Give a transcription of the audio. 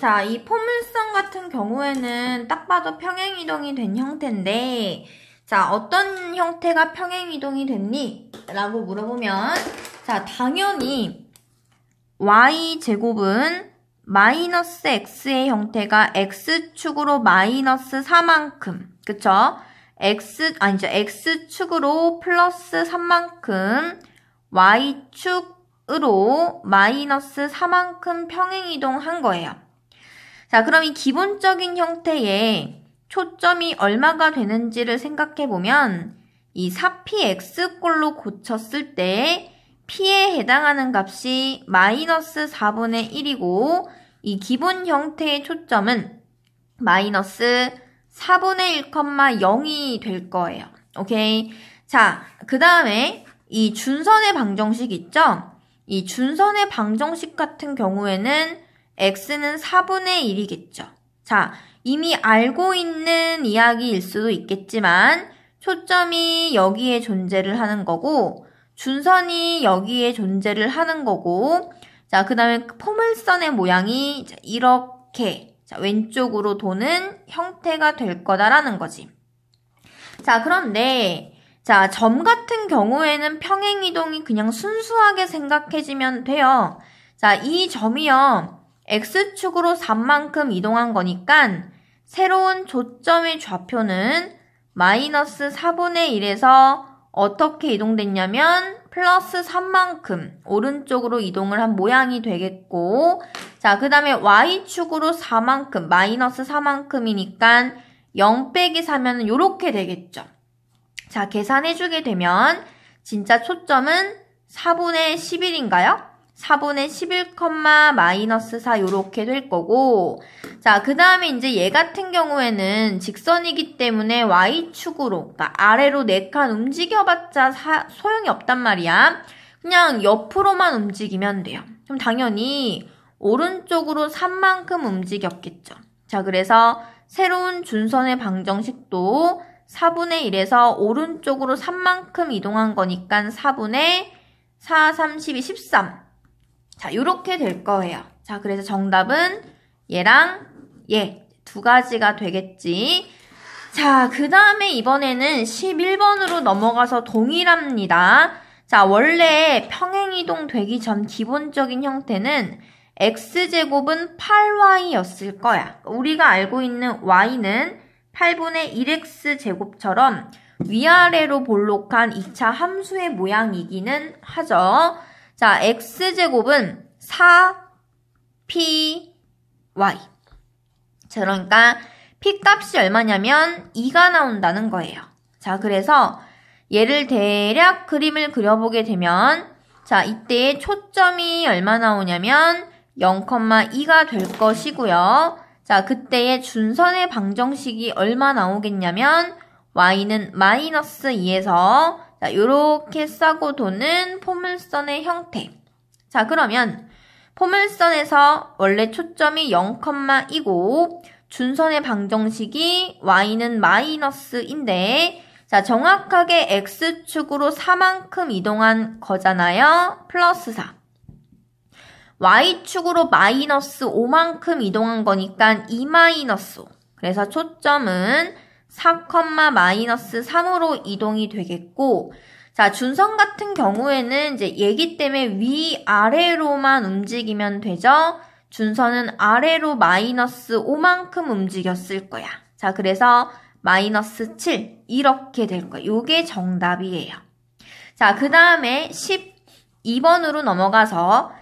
자, 이 포물선 같은 경우에는 딱 봐도 평행이동이 된 형태인데, 자, 어떤 형태가 평행이동이 됐니? 라고 물어보면, 자, 당연히 y제곱은 마이너스 x의 형태가 x축으로 마이너스 4만큼, 그쵸? x, 아니죠, x축으로 플러스 3만큼, y축으로 마이너스 4만큼 평행이동한 거예요. 자, 그럼 이 기본적인 형태의 초점이 얼마가 되는지를 생각해 보면 이 4px꼴로 고쳤을 때 p에 해당하는 값이 마이너스 4분의 1이고 이 기본 형태의 초점은 마이너스 4분의 1,0이 될 거예요. 오케이. 자, 그 다음에 이 준선의 방정식 있죠? 이 준선의 방정식 같은 경우에는 x는 4분의 1이겠죠. 자, 이미 알고 있는 이야기일 수도 있겠지만 초점이 여기에 존재를 하는 거고 준선이 여기에 존재를 하는 거고 자, 그 다음에 포물선의 모양이 이렇게 자, 왼쪽으로 도는 형태가 될 거다라는 거지. 자, 그런데 자, 점 같은 경우에는 평행 이동이 그냥 순수하게 생각해지면 돼요. 자, 이 점이요. X축으로 3만큼 이동한 거니까 새로운 조점의 좌표는 마이너스 4분의 1에서 어떻게 이동됐냐면 플러스 3만큼 오른쪽으로 이동을 한 모양이 되겠고 자, 그 다음에 Y축으로 4만큼 마이너스 4만큼이니까 0 빼기 4면 이렇게 되겠죠. 자, 계산해주게 되면 진짜 초점은 4분의 11인가요? 4분의 11, 마이너스 4 요렇게 될 거고 자, 그 다음에 이제 얘 같은 경우에는 직선이기 때문에 Y축으로 그러니까 아래로 4칸 움직여봤자 사, 소용이 없단 말이야. 그냥 옆으로만 움직이면 돼요. 그럼 당연히 오른쪽으로 3만큼 움직였겠죠. 자, 그래서 새로운 준선의 방정식도 4분의 1에서 오른쪽으로 3만큼 이동한 거니까 4분의 4, 32, 13. 자, 요렇게 될 거예요. 자, 그래서 정답은 얘랑 얘 두 가지가 되겠지. 자, 그 다음에 이번에는 11번으로 넘어가서 동일합니다. 자, 원래 평행이동 되기 전 기본적인 형태는 x제곱은 8y였을 거야. 우리가 알고 있는 y는 8분의 1x제곱처럼 위아래로 볼록한 2차 함수의 모양이기는 하죠. 자, x제곱은 4py. 자, 그러니까 p 값이 얼마냐면 2가 나온다는 거예요. 자, 그래서 얘를 대략 그림을 그려보게 되면 자, 이때 초점이 얼마 나오냐면 0,2가 될 것이고요. 자, 그때의 준선의 방정식이 얼마 나오겠냐면 y는 마이너스 2에서 자, 요렇게 싸고 도는 포물선의 형태. 자, 그러면 포물선에서 원래 초점이 0,2고 준선의 방정식이 y는 마이너스인데 자, 정확하게 x축으로 4만큼 이동한 거잖아요. 플러스 4. y축으로 마이너스 5만큼 이동한 거니까 2 마이너스 5. 그래서 초점은 4, 마이너스 3으로 이동이 되겠고, 자, 준선 같은 경우에는 이제 얘기 때문에 위아래로만 움직이면 되죠? 준선은 아래로 마이너스 5만큼 움직였을 거야. 자, 그래서 마이너스 7. 이렇게 될 거야. 요게 정답이에요. 자, 그 다음에 12번으로 넘어가서